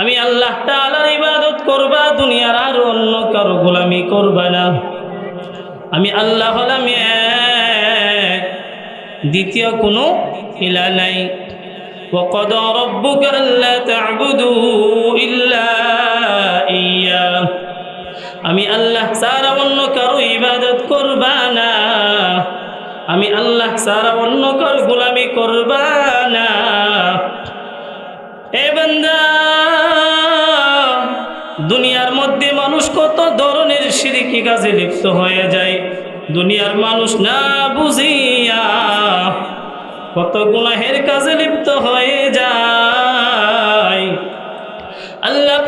আমি আল্লাহ তাআলার ইবাদত করবা দুনিয়ার আর অন্য কারো গোলামি করবা না আমি আল্লাহ হলাম এক দ্বিতীয় কোনো ইলা নাই وقضى ربك ألا تعبدوا إلا إياه আমি আল্লাহ সারা অন্য কারো ইবাদত করবা না আমি আল্লাহ সারা অন্য কারো গোলামি করবা না এ বান্দা দুনিয়ার মধ্যে মানুষ কত ধরনের সিরিকি কাজে লিপ্ত হয়ে যায়। দুনিয়ার মানুষ না বুঝিয়া কত গুনাহের কাজে লিপ্ত হয়ে যায়। আল্লাহ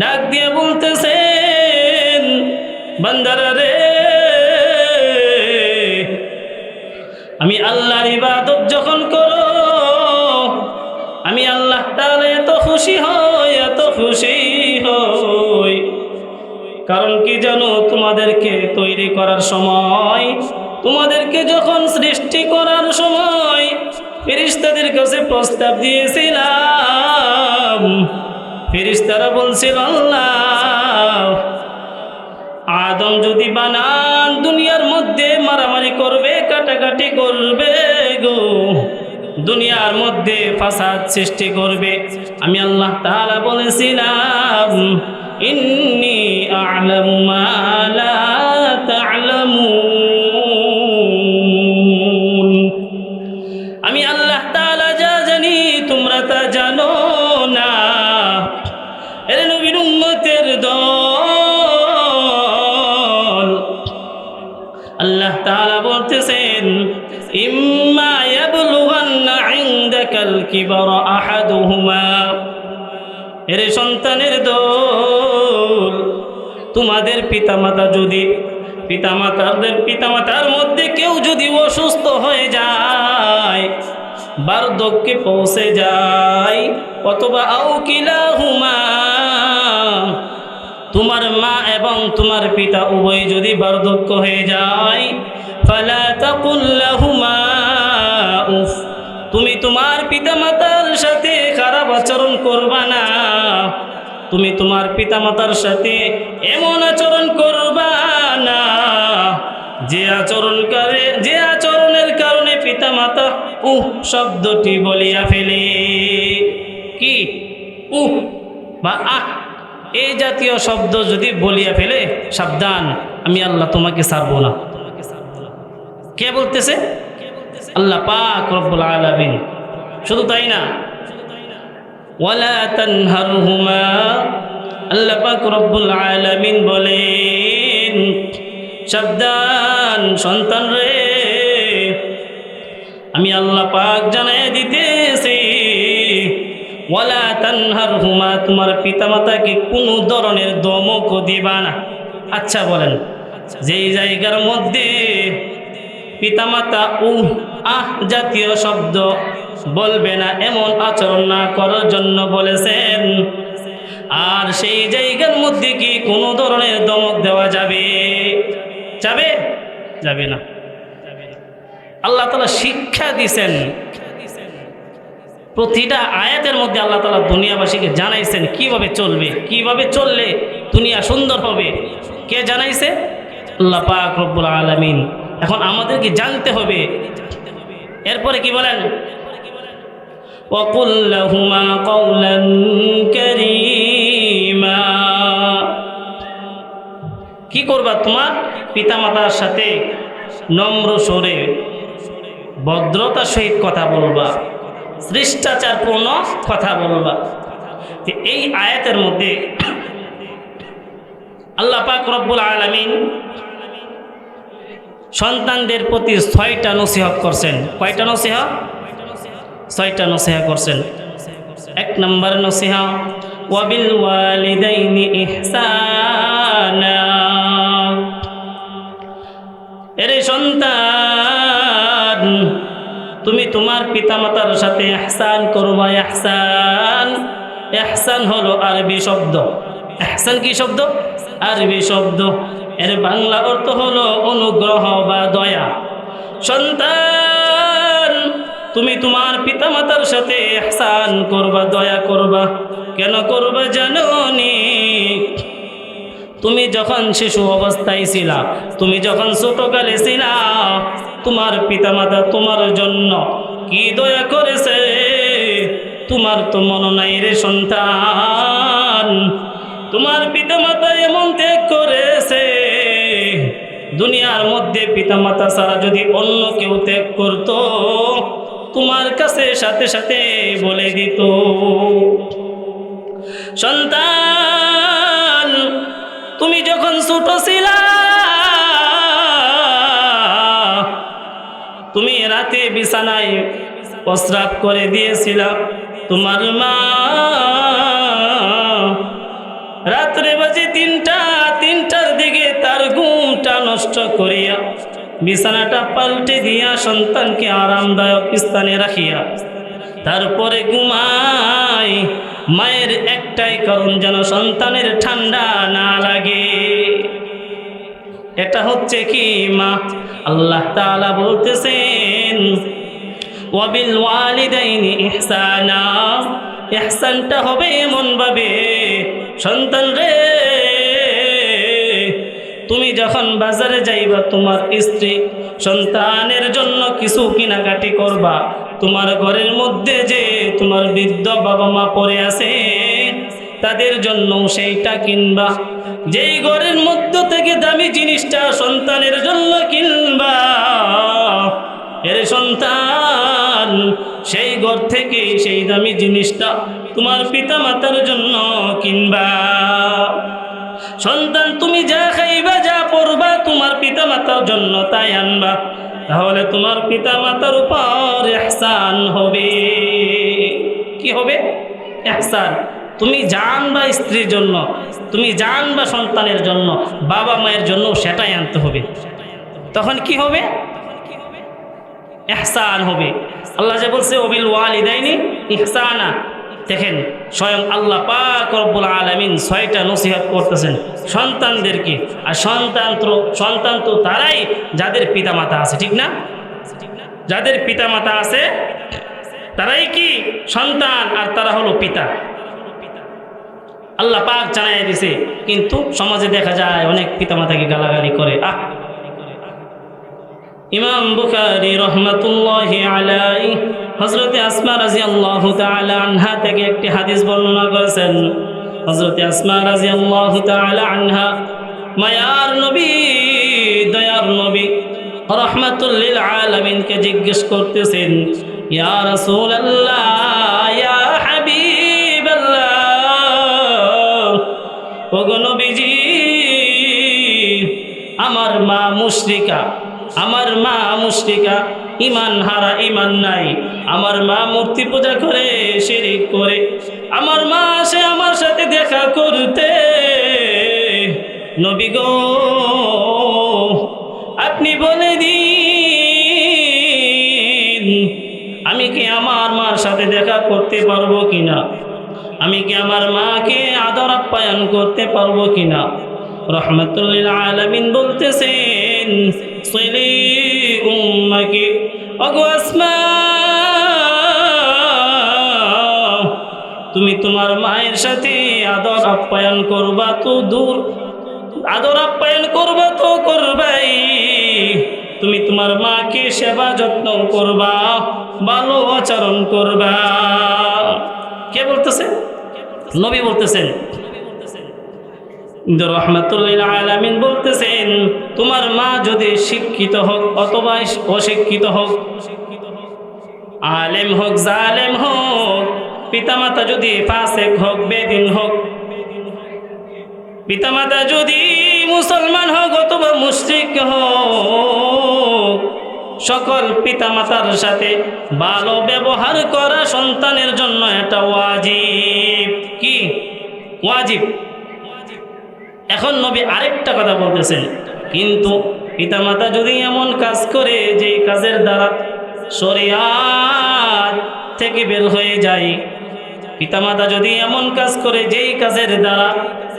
ডাক দিয়ে বলতেছেন, বান্দারা রে খুশি হই এত খুশি হই। কারণ কি জানো, তোমাদেরকে তৈরি করার সময়, তোমাদেরকে যখন সৃষ্টি করার সময়, ফেরিস্তাদের কাছে প্রস্তাব দিয়েছিলাম। ফেরিস্তারা বলছিল, আল্লাহ, আদম যদি বানান, দুনিয়ার মধ্যে মারামারি করবে, কাটাকাটি করবে গো। দুনিয়ার মধ্যে ফাসাদ সৃষ্টি করবে। আমি আল্লাহ তাআলা বলেছিলাম ইন্নি আ'লামু মা লা তা'লামুন। সন্তানের দল তোমাদের পিতামাতা যদি, পিতামাতাদের, পিতামাতার মধ্যে কেউ যদি অসুস্থ হয়ে যায়, বার্ধক্যে পৌঁছে যায়, অথবা আউ কিলাহুমা, তোমার মা এবং তোমার পিতা উভয় যদি বার্ধক্য হয়ে যায়, ফালা তাকুল্লাহুমা উফ। করবা না। তুমি তোমার পিতামাতার সাথে এমন আচরণ করবা না। যে আচরণ করে, যে আচরণের কারণে পিতামাতা উহ শব্দটি বলিয়া ফেলে। কি? উহ বা আহ। এই জাতীয় শব্দ যদি বলিয়া ফেলে, সাবধান, আমি আল্লাহ তোমাকে ছাড়বো না। কে বলতেছে? আল্লাহ পাক রব্বুল আলামিন। শুধু তাই না ওয়ালা তানহারহুমা। আল্লাহ পাক রব্বুল আলামিন বলেন, সাবধান সন্তান রে। আমি আল্লাহ পাক জানাই দিতেছি, ওয়ালা তানহারহুমা, তোমার পিতা পিতামাতাকে কোনো ধরনের দমকও দিবা না। আচ্ছা বলেন, যেই জায়গার মধ্যে পিতামাতা উহ, আহ জাতীয় শব্দ বলবে না, এমন আচরণ না করার জন্য বলেছেন। আর সেই জায়গার মধ্যে কি কোনো ধরনের দমক দেওয়া যাবে? যাবে? যাবে না। আল্লাহ তালা শিক্ষা দিছেন প্রতিটা আয়াতের মধ্যে আল্লাহ তালা দুনিয়াবাসীকে জানাইছেন, কীভাবে চলবে, কীভাবে চললে দুনিয়া সুন্দর হবে। কে জানাইছে? আল্লাহ পাক রব্বুল আলমিন। এখন আমাদেরকে জানতে হবে। এরপরে কি বলেন? وقل لهما قولا كريما কি করবা তোমার পিতামাতার সাথে নম্র স্বরে ভদ্রতার সহিত কথা বলবা শিষ্টাচারপূর্ণ কথা বলবা যে এই আয়াতের মধ্যে আল্লাহ পাক রব্বুল আলমিন সন্তানদের প্রতি ছয়টা নসিহত করছেন কয়টা নসিহত ছয়টা নসিহা করছেন। এক নম্বর নসিহা, ওয়াবিল ওয়ালিদাইনি ইহসানা। এরে সন্তান, তুমি তোমার পিতামাতার সাথে এহসান করবা এহসান এহসান হলো আরবি শব্দ। এহসান কি শব্দ? আরবি শব্দ। এর বাংলা অর্থ হলো অনুগ্রহ বা দয়া। সন্তান তুমি তোমার পিতামাতার সাথে এহসান করবা, দয়া করবা। কেন করবা জানো নি তুমি যখন শিশু অবস্থায় ছিলা, তুমি যখন ছোটকালে ছিলা, তোমার পিতামাতা তোমার জন্য কি দয়া করেছে? তোমার তো মন নাই রে সন্তান। তোমার পিতামাতা এমন ত্যাগ করেছে। দুনিয়ার মধ্যে পিতামাতা ছাড়া যদি অন্য কেউ ত্যাগ করত তোমার কাছে সাথে সাথে বলে দিত। সন্তান, তুমি যখন ছোট ছিলা, তুমি রাতে বিছানায় প্রস্রাব করে দিয়েছিলা। তোমার মা রাত্রে বাজে তিনটা, তিনটার দিকে তার ঘুমটা নষ্ট করিয়া বিছানাটা পাল্টে দিয়া সন্তানকে আরামদায়ক স্থানে রাখিয়া তারপরে ঘুমাই। মায়ের একটাই কারণ যেন সন্তানের ঠান্ডা না লাগে। এটা হচ্ছে কি মা? আল্লাহ তাআলা বলতেছেন, ওয়াবিল ওয়ালিদাইনি ইহসানা। ইহসানটা হবে এমন ভাবে সন্তান রে তুমি যখন বাজারে যাইবা, তোমার স্ত্রী সন্তানের জন্য কিছু কেনাকাটি করবা। তোমার ঘরের মধ্যে যে তোমার বৃদ্ধ বাবা মা পড়ে আছে, তাদের জন্য সেইটা কিনবা। যেই ঘরের মধ্য থেকে দামি জিনিসটা সন্তানের জন্য কিনবা, এর সন্তান সেই ঘর থেকে সেই দামি জিনিসটা তোমার পিতা মাতার জন্য কিনবা। সন্তান, তুমি যা খাইবা, যা পড়বা, তোমার পিতা মাতার জন্য তাই আনবা। তাহলে তোমার পিতা মাতার উপর এহসান হবে। কি হবে? এহসান। তুমি জান বা স্ত্রীর জন্য, তুমি জান বা সন্তানের জন্য, বাবা মায়ের জন্য সেটাই আনতে হবে। তখন কি হবে? এহসান হবে। আল্লাহ যে বলছে, অবিল ওয়ালিদাইনি ইহসানা। দেখেন, স্বয়ং আল্লাহ পাক রব্বুল আলামিন ছয়টা নসিহত করতেছেন সন্তানদেরকে। আর সন্তান সন্তান তো তারাই যাদের পিতামাতা আছে, ঠিক না? যাদের পিতামাতা আছে, তারাই কি? সন্তান, আর তারা হলো পিতা। আল্লাহ পাক জানাই দিছে, কিন্তু সমাজে দেখা যায় অনেক পিতামাতাকে গালাগালি করে, আহ! ইমাম বুখারি রহমতুল্লাহ আলাই হজরতে আসমা রাজি আল্লাহ আনহা থেকে একটি হাদিস বর্ণনা করেছেন। হজরতে আসমা রাজি আল্লাহ আনহা, মায়ার নবী, দয়ার নবী রহমতুল্লিল আলমিনকে জিজ্ঞেস করতেছেন, ইয়া রসুল আল্লাহ ইয়া হাবিব নবীজি, আমার মা মুশরিকা আমার মা মুশরিকা ইমান হারা ইমান নাই। আমার মা মূর্তি পূজা করে, শিরিক করে। আমার মা সে আমার সাথে দেখা করতে। নবী গো, আপনি বলে দিন, আমি কি আমার মার সাথে দেখা করতে পারব কিনা? আমি কি আমার মাকে আদর আপ্যায়ন করতে পারব কিনা? রহমতুল্লিল আলমিন বলতেছেন তুমি তোমার মায়ের সাথে আদর আপ্যায়ন করবা তো দূর, আদর আপ্যায়ন করবা তো করবাই, তুমি তোমার মাকে সেবা যত্ন করবা, ভালো আচরণ করবা। কে বলতেছে? নবী বলতেছেন আলামিন বলতেছেন, তোমার মা যদি শিক্ষিত হোক অথবা অশিক্ষিত হোক, আলেম হোক, জালেম হোক, পিতামাতা যদি ফাসেক হোক, বেদিন হোক, পিতামাতা যদি মুসলমান হোক অথবা মুশরিক হোক, সকল পিতামাতার সাথে ভালো ব্যবহার করা সন্তানের জন্য এটা ওয়াজিব। কি? ওয়াজিব। এখন নবী আরেকটা কথা বলতেছেন, কিন্তু পিতামাতা যদি এমন কাজ করে যে কাজের দ্বারা শরিয়ার থেকে বের হয়ে যায়, পিতামাতা যদি এমন কাজ করে, যেই কাজের দ্বারা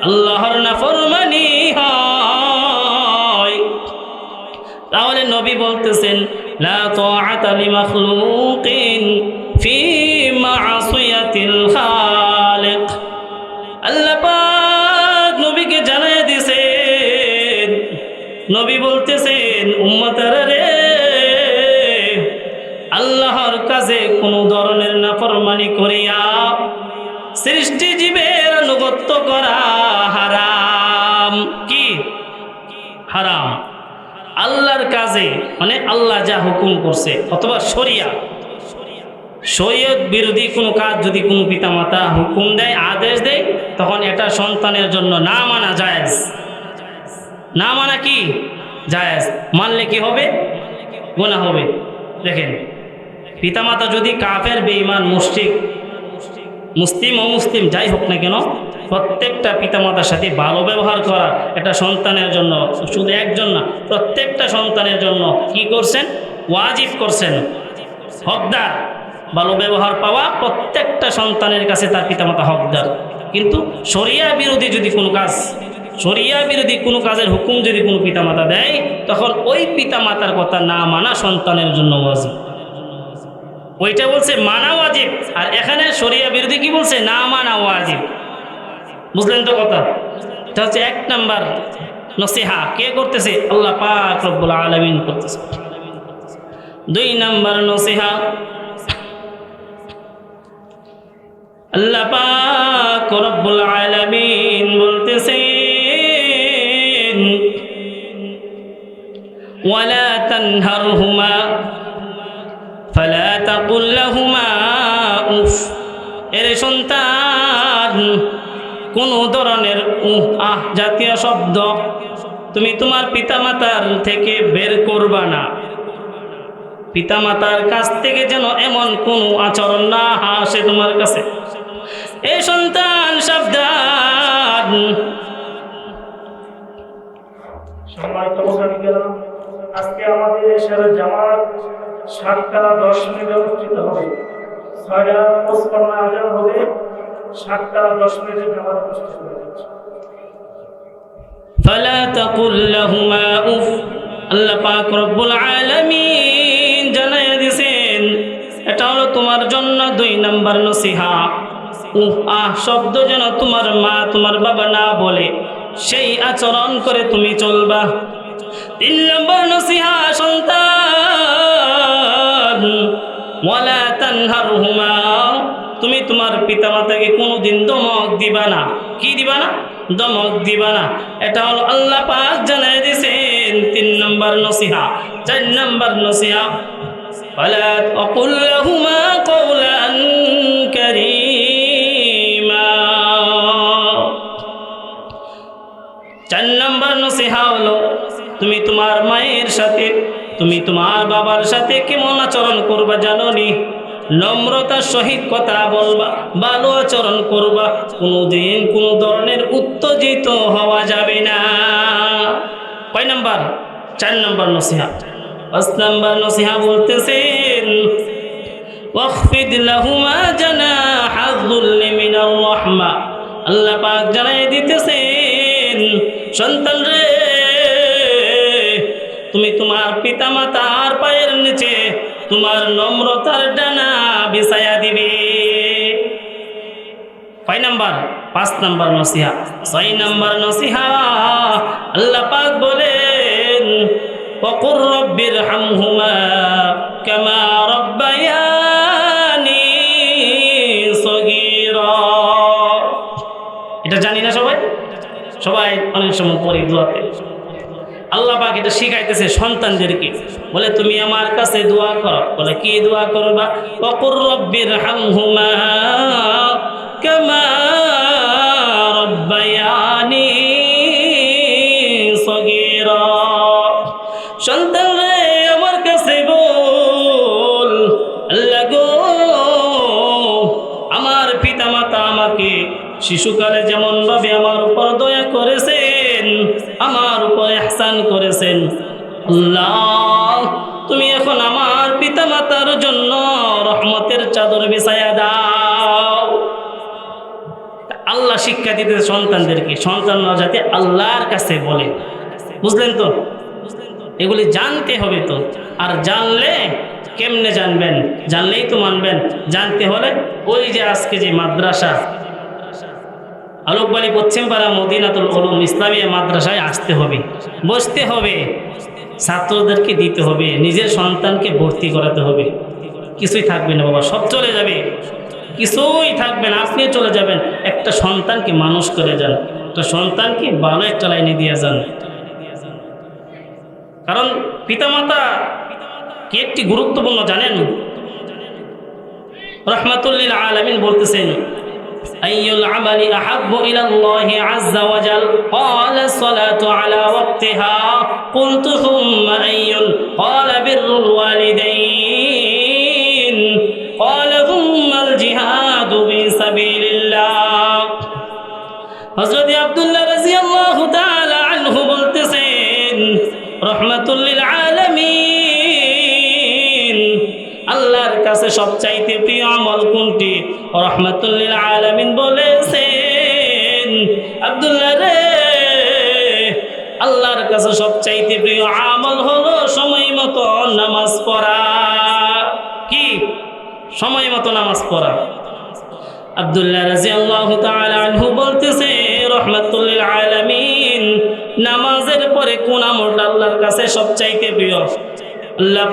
আল্লাহর নাফরমানি হয়, তাহলে নবী বলতেছেন, লা তাআতা লিমাখলুকিন ফি মা'সিয়াতিল খালিক। আল্লাহ নবী বলতেছেন, উম্মতারা রে, আল্লাহর কাছে কোনো ধরনের নাফরমানি করিয়া সৃষ্টি জীবের অনুগত্য করা হারাম। কি? হারাম। আল্লাহর কাজে মানে আল্লাহ যা হুকুম করছে, অথবা শরিয়া। শরীয়ত বিরোধী কোনো কাজ যদি কোনো পিতামাতা হুকুম দেয়, আদেশ দেয়, তখন এটা সন্তানের জন্য না মানা জায়েজ। না মানা কি? জায়েজ। মানলে কি হবে? গোনা হবে। দেখেন, পিতামাতা যদি কাফের, বেঈমান, মুশরিক, মুসলিম ও মুসলিম যাই হোক না কেন, প্রত্যেকটা পিতামাতার সাথে ভালো ব্যবহার করা এটা সন্তানের জন্য শুধু একজন না, প্রত্যেকটা সন্তানের জন্য কি করছেন? ওয়াজিব করছেন। হকদার। ভালো ব্যবহার পাওয়া প্রত্যেকটা সন্তানের কাছে তার পিতামাতা হকদার। কিন্তু শরিয়া বিরোধী যদি কোনো কাজ শরিয়া বিরোধী কোনো কাজের হুকুম যদি কোনো পিতামাতা দেয়, তখন ওই পিতামাতার কথা না মানা সন্তানের জন্য ওয়াজিব। ওইটা বলছে মানা ওয়াজিব। আর এখানে শরিয়া বিরোধী কি বলছে? না মানা ওয়াজিব। বুঝলেন তো কথা? এটা হচ্ছে এক নাম্বার নসিহা। কে করতেছে? আল্লাহ পাক রব্বুল আলমিন করতেছে। দুই নাম্বার নসিহা। আল্লাহ পাক রব্বুল আলামিন বলতেছেন ওয়ালা তানহারহুমা, ফালা তাকুল লাহুমা উফ। এর সন্তান, কোন ধরনের উহ, আহ জাতীয় শব্দ তুমি তোমার পিতামাতার থেকে বের করবা না। পিতামাতার কাছ থেকে যেন এমন কোনো আচরণ না আসে তোমার কাছে। এ সন্তান, সাবধান। সম্মানিত আজকে আমাদের এশার জামাত সাতটা দশ মিনিটে অনুষ্ঠিত হবে ছয়টা পঁচপান্ন আজান হবে সাতটা দশ মিনিটে জামাত অনুষ্ঠিত হবে فلا تقل لهما উফ আল্লাহ পাক রব্বুল আলামিন জানাইয়া দিছেন এটা হলো তোমার জন্য দুই নাম্বার নসিহা উহ আহ শব্দ যেন তোমার মা তোমার বাবা না বলে সেই আচরণ করে তুমি চলবা তিন নম্বর নসিহা সন্তান ওয়ালা তানহারহুমা তুমি তোমার পিতামাতাকে কোনোদিন দমক দিবা না কি দিবা না দমক দিবা না এটা হলো আল্লাহ পাক জানাই দিয়েছেন তিন নম্বর নসিহা চার নম্বর নসিহা ولا تقل لهما قولا كريما চার নম্বর নসিহা হলো তুমি তোমার মায়ের সাথে তুমি তোমার বাবার সাথে কেমন আচরণ করবা জানো নি নম্রতার সহিত কথা বলবা ভালো আচরণ করবা কোনোদিন কোনো ধরনের উত্তেজিত হওয়া যাবে না কয় নাম্বার চার নম্বর নসিহা পাঁচ নম্বর নসিহা বলতেছেন واخفض لهما جناح الذل من الرحمة আল্লাহ পাক জানাই দিতেছেন সন্তান রে তুমি তোমার পিতা মাতার পায়ের নিচে তোমার নম্রতার ডানা বিছায়া দিবে কয় নাম্বার পাঁচ নাম্বার নসিহা ছয় নাম্বার নসিহা আল্লাহ পাক বলেন وقل رب ارحمهما كما ربياني صغيرا এটা জানি না সবাই সবাই অনেক সময় পড়ি দোয়াতে আল্লাহ পাক এটা শিখাইতেছে সন্তানদেরকে। বলে, তুমি আমার কাছে দোয়া করো। বলে, কি দোয়া করবা? অকুর রব্বির হামহুমা সন্তান রে, আমার কাছে বল, আল্লাহ গো, আমার পিতা মাতা আমাকে শিশুকালে যেমন ভাবে আমার উপর দয়া করেছেন আমার উপর এহসান করেছেন। তুমি এখন আমার পিতা মাতার জন্য রহমতের চাদর বিছায়া দাও। আল্লাহ শিক্ষা দিতে সন্তানদেরকে। সন্তানরা যাতে আল্লাহর কাছে বলে। বুঝলেন তো? এগুলি জানতে হবে তো। আর জানলে কেমনে জানবেন? জানলেই তো মানবেন। জানতে হলে ওই যে আজকে যে মাদ্রাসা আলোকবাড়ি পশ্চিমপাড়া মদিনাতুল উলুম ইসলামিয়া মাদ্রাসায় আসতে হবে। বসতে হবে। ছাত্রদেরকে দিতে হবে। নিজের সন্তানকে ভর্তি করাতে হবে। কিছুই থাকবে না বাবা, সব চলে যাবে। কিছুই থাকবে না। আপনিও চলে যাবেন। একটা সন্তানকে মানুষ করে যান। একটা সন্তানকে ভালো একটা লাইনে দিয়ে যান। কারণ পিতামাতা কি একটি গুরুত্বপূর্ণ জানেন? রহমাতুল্লিল আলমিন বলতেছেন أي العمل أحب إلى الله عز وجل قال الصلاة على وقتها قلت ثم أي قال بر الوالدين قال ثم الجهاد في سبيل الله হজরত আব্দুল্লাহ রাজিয়াল্লাহু তাআলা আনহু বলতেছেন রহমাতুল্লিল আলামিন কাছে সবচাইতে প্রিয় আমল কোনটি? রহমাতুল্লিল আলামিন বলেছেন, আব্দুল্লাহ রে, আল্লাহর কাছে সবচাইতে প্রিয় আমল হলো সময় মতো নামাজ পড়া। কি? সময় মতো নামাজ পড়া। আব্দুল্লাহ রাজি আল্লাহ আনহু বলতেছে, রহমতুল্লিল আলামিন, নামাজের পরে কোন আমলটা আল্লাহর কাছে সবচাইতে প্রিয়? আল্লাহ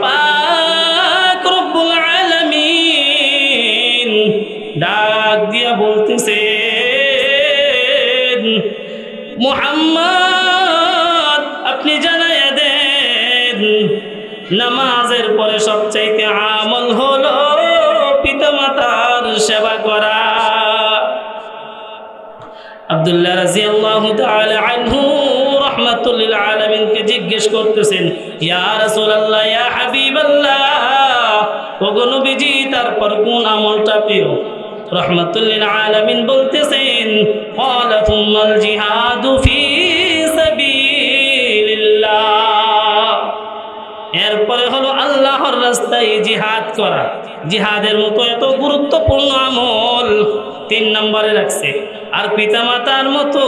ডাক দিয়া বলতেছে মুহাম্মদ, আপনি জানাইয়া দেন, নামাজের পরে সবচাইতে আমল হলো পিতামাতার সেবা করা। আব্দুল্লাহ রাজিয়াল্লাহু তাআলা আনহু রাহমাতুল্লিল আলামিনকে জিজ্ঞেস করতেছেন, ইয়া রাসূলুল্লাহ, ইয়া হাবিবাল্লাহ, ওগো নবীজি, তারপর কোন আমলটা প্রিয় রহমাতুল্লিল আলামিন বলতেছেন এরপরে হলো আল্লাহর রাস্তায় জিহাদ করা। জিহাদের মতো এত গুরুত্বপূর্ণ আমল তিন নম্বরে রাখছে। আর পিতামাতার মতো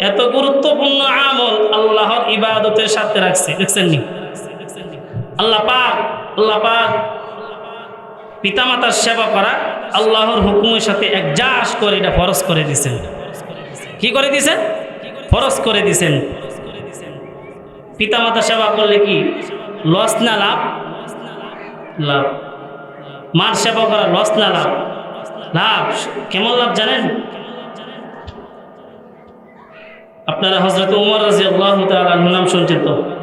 এত গুরুত্বপূর্ণ আমল আল্লাহর ইবাদতের সাথে রাখছে। দেখছেন নি? আল্লাহ পাক আল্লাহ পাক পিতামাতার সেবা করা আল্লাহর হুকুমের সাথে একজাস করে এটা ফরজ করে দিছেন। কি করে দিছেন? ফরজ করে দিছেন। পিতামাতা সেবা করলে কি? লস না লাভ? লাভ। মার সেবা করা লস না লাভ? লাভ। কেমন লাভ জানেন? আপনারা হজরত উমর রাজি আল্লাহ নাম শুনছেন তো?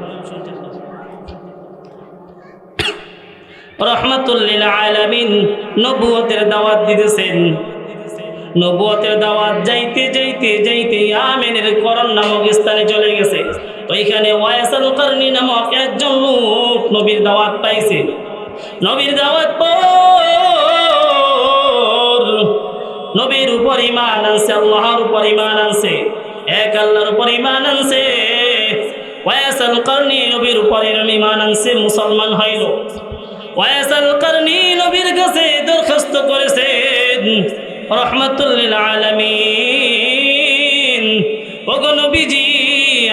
রহমতুল্লিল আলামিন নবুয়তের দাওয়াত দিতেছেন। নবুয়তের দাওয়াত যাইতে যাইতে যাইতে ইয়ামেনের করণ নামক স্থানে চলে গেছে। ওইখানে ওয়াইসাল করনি নামক একজন লোক নবীর দাওয়াত পাইছে। নবীর দাওয়াত পর নবীর উপর ইমান আনছে, আল্লাহর উপর ইমান আনছে, এক আল্লাহর উপর ইমান আনছে। ওয়াইসাল করনি নবীর উপর ইমান আনছে, মুসলমান হইল। কাছে দরখাস্ত করেছেন।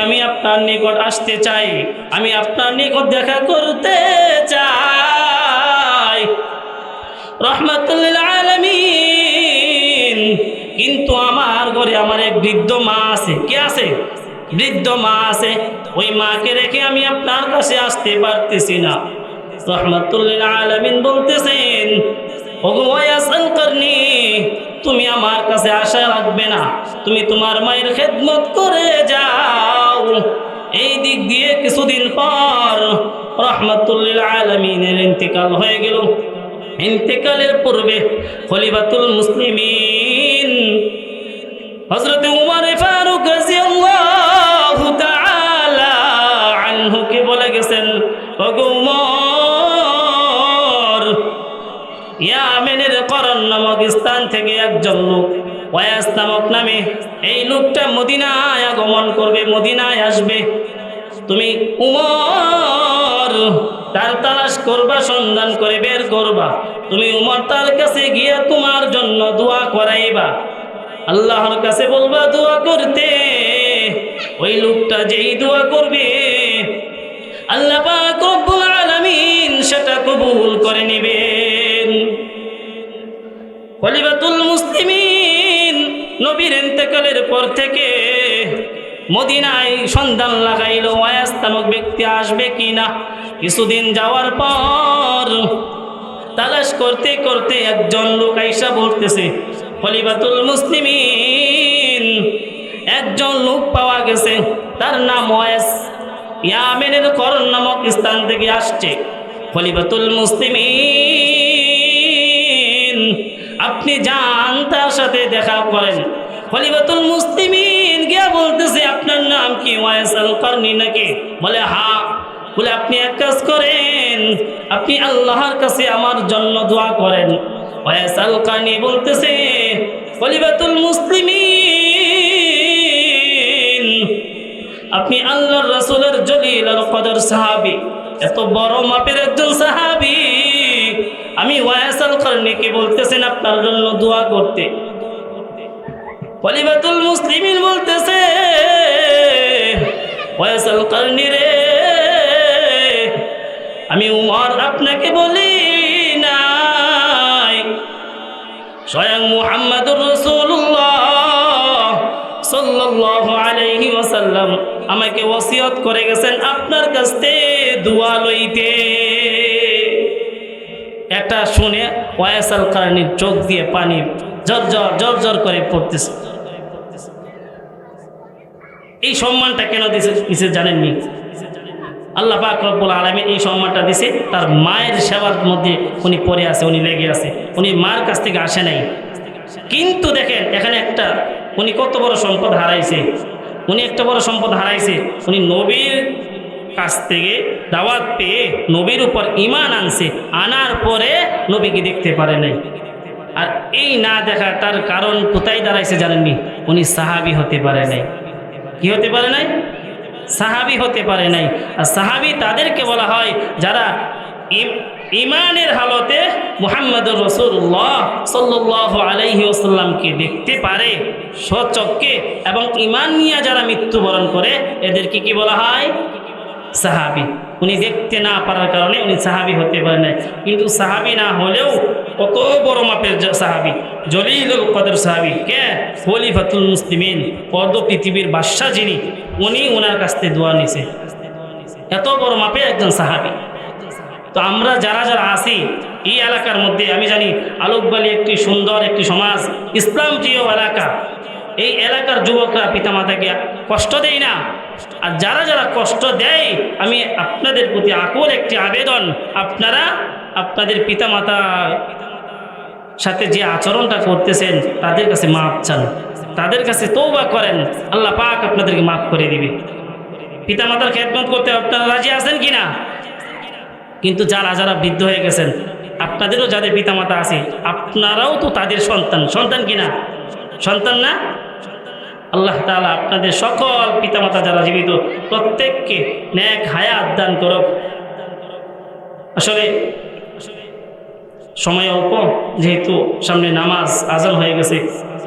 আমি আপনার নিকট আসতে চাই। আমি আপনার নিকট দেখা করতে চাই। রহমতুল্লিল আলামিন। কিন্তু আমার ঘরে আমার এক বৃদ্ধ মা আছে। কে আছে? বৃদ্ধ মা আছে। ওই মাকে রেখে আমি আপনার কাছে আসতে পারতেছি না। রহমতুল্লিল আলামিন বলতেছেন, ওগো ওয়াসাল করনি তুমি আমার কাছে আশা রাখবে না। তুমি তোমার মায়ের খেদমত করে যাও। এই দিক দিয়ে কিছুদিন পর রহমতুল্লিল আলমিনের ইন্তেকাল হয়ে গেল। ইন্তেকালের পূর্বে খলিফাতুল মুসলিমিন হজরত উমর ফারুক রাজিয়াল্লাহু তাআলা আনহুকে বলে গেছেন, ওগো উমর ইয়ামেনের নামক স্থান থেকে একজন লোক ওয়াস নামক নামে, এই লোকটা মদিনায় আগমন করবে, মদিনায় আসবে। তুমি উমর, তার তালাশ করবা, সন্ধান করে বের করবা। তুমি উমর, তার কাছে গিয়ে তোমার জন্য দোয়া করাইবা। আল্লাহর কাছে বলবা, দোয়া করতে। ওই লোকটা যেই দোয়া করবে, আল্লাহ পাক রব্বুল আলামিন সেটা কবুল করে নেবেন খলিফাতুল মুসলিমিন নবীর ইন্তেকালের পর থেকে মদিনায় সন্ধান লাগাইল ওয়াস নামক ব্যক্তি আসবে কি না কিছুদিন যাওয়ার পর তালাশ করতে করতে একজন লোক আইসা বলতেছে, খলিফাতুল মুসলিমিন, একজন লোক পাওয়া গেছে, তার নাম ওয়াস ইয়ামেনের করণ নামক স্থান থেকে আসছে। খলিফাতুল মুসলিমিন আপনি যান, তার সাথে দেখা করেন। খলিফাতুল মুসলিমিন গিয়া বলতেছে, আপনার নাম কি, ওয়াইসাল করনি নাকি? বলে, হা। বলে, আপনি এক কাজ করেন, আপনি আল্লাহর কাছে আমার জন্য দোয়া করেন। ওয়াইসাল করনি বলতেছে, খলিফাতুল মুসলিমিন, আপনি আল্লাহর রাসূলের জলিল আর কদর সাহাবী। এত বড় মাপের একজন সাহাবী আমি ওয়াইসাল করনিকে বলতেছেন আপনার জন্য দোয়া করতে? খলিফাতুল মুসলিমিন বলতেছে ওয়াইসাল করনি রে, আমি উমর আপনাকে বলি নাই। স্বয়ং মুহাম্মাদুর রাসূলুল্লাহ সাল্লাল্লাহু আলাইহি ওয়াসাল্লাম আমাকে ওসিয়ত করে গেছেন আপনার কাছ থেকে দোয়া লইতে। এটা শুনে ওয়াইসাল কারণীর চোখ দিয়ে পানি জর জর জর জর করে পড়তেছে। এই সম্মানটা কেন দিছে দিছে জানেননি? আল্লাহ পাক রব্বুল আলমী এই সম্মানটা দিছে, তার মায়ের সেবার মধ্যে উনি পড়ে আছে, উনি লেগে আছে, উনি মার কাছ থেকে আসে নাই। কিন্তু দেখেন, এখানে একটা, উনি কত বড় সম্পদ হারাইছে। উনি একটা বড় সম্পদ হারাইছে, উনি নবীর কাছ থেকে দাওয়াত পেয়ে নবীর উপর ইমান আনছে, আনার পরে নবীকে দেখতে পারে নাই। আর এই না দেখাটার কারণ কোথায় দাঁড়াইছে জানেননি উনি সাহাবি হতে পারে নাই। কি হতে পারে নাই? সাহাবি হতে পারে নাই। আর সাহাবি তাদেরকে বলা হয় যারা ইমানের হালতে মুহাম্মদুর রসুল্লাহ সাল্লাহ আলাইহি ওসাল্লামকে দেখতে পারে সচককে এবং ইমান নিয়ে যারা মৃত্যুবরণ করে, এদেরকে কি বলা হয়? সাহাবি। উনি দেখতে না পারার কারণে উনি সাহাবি হতে পারে নাই। কিন্তু সাহাবি না হলেও কত বড় মাপের সাহাবি। জলিলুল কদর সাহাবি। কে? খলিফাতুল মুসলিমিন, পদ পৃথিবীর বাদশাহ যিনি, উনি ওনার কাছ থেকে দোয়া নিছে। এত বড় মাপের একজন সাহাবি। তো আমরা যারা যারা আসি এই এলাকার মধ্যে আমি জানি আলোকবালি একটি সুন্দর একটি সমাজ, ইসলাম প্রিয় এলাকা। এই এলাকার যুবকরা পিতামাতাকে কষ্ট দেয় না। আর যারা যারা কষ্ট দেয়, আমি আপনাদের প্রতি আকুল একটি আবেদন, আপনারা আপনাদের পিতামাতা সাথে যে আচরণটা করতেছেন, তাদের কাছে মাপ চান। তাদের কাছে তৌবা করেন, আল্লাহ পাক আপনাদেরকে মাফ করে দিবে। পিতামাতার খেদমত করতে আপনারা রাজি আছেন কি না কিন্তু যারা যারা বৃদ্ধ হয়ে গেছেন, আপনাদেরও যাদের পিতামাতা আছে, আপনারাও তো তাদের সন্তান। সন্তান কিনা? সন্তান না? আল্লাহ তালা আপনাদের সকল পিতামাতা যারা জীবিত, প্রত্যেককে ন্যাক হায়াত দান করক। আসলে সময় অল্প, যেহেতু সামনে নামাজ আজান হয়ে গেছে।